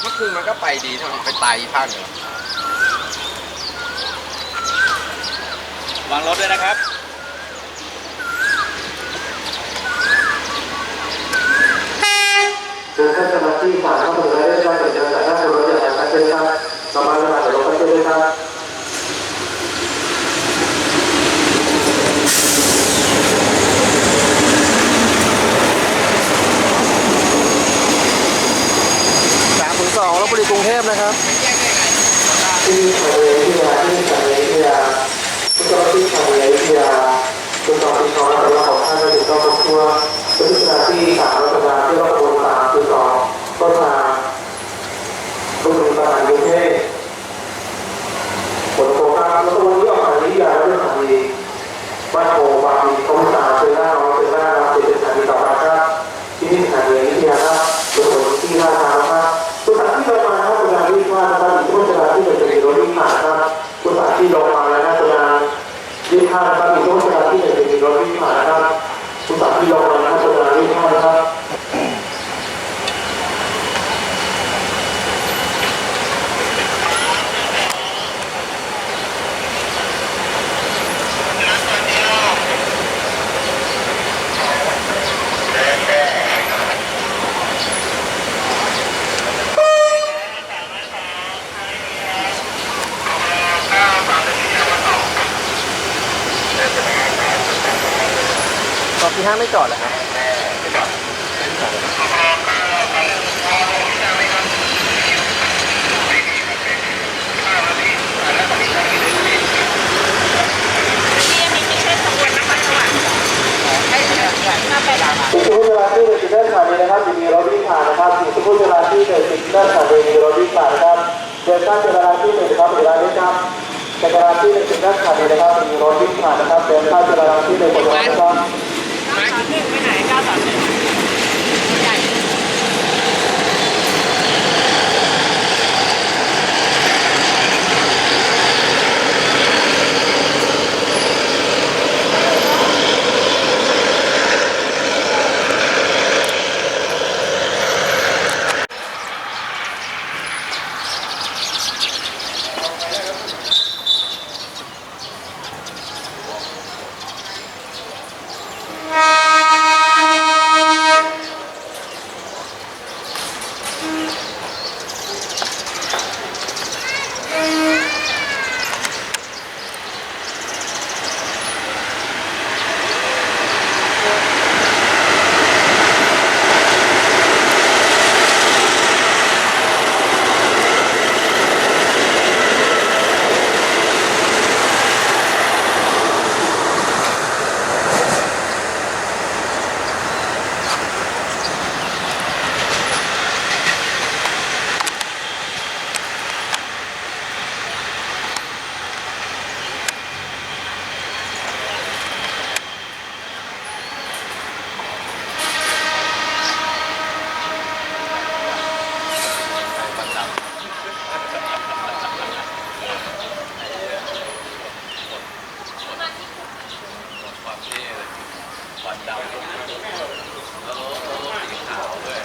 เมื่อคืนมันก็ไปดีถ้ามันไปตายอีกภาคหนึ่วางรถด้วยนะครับ บุรีกรุงเทพนะครับที่ทำในที่ทำในที่ทำในที่ทำ ที่ห้างไม่จอดเหรอครับเลาดินด้านะคจม่งผ่ากดิม่งผ่านดเลาที่หนึ่งครับเวลานี้ครับเวลาที่หนึ่งด้านขานะครับมีรถวิ่งผ่านนะครับเดินตั้งเวลาที่หนึ่งครับ ขอนดำแล้วก็สีขาวด้วย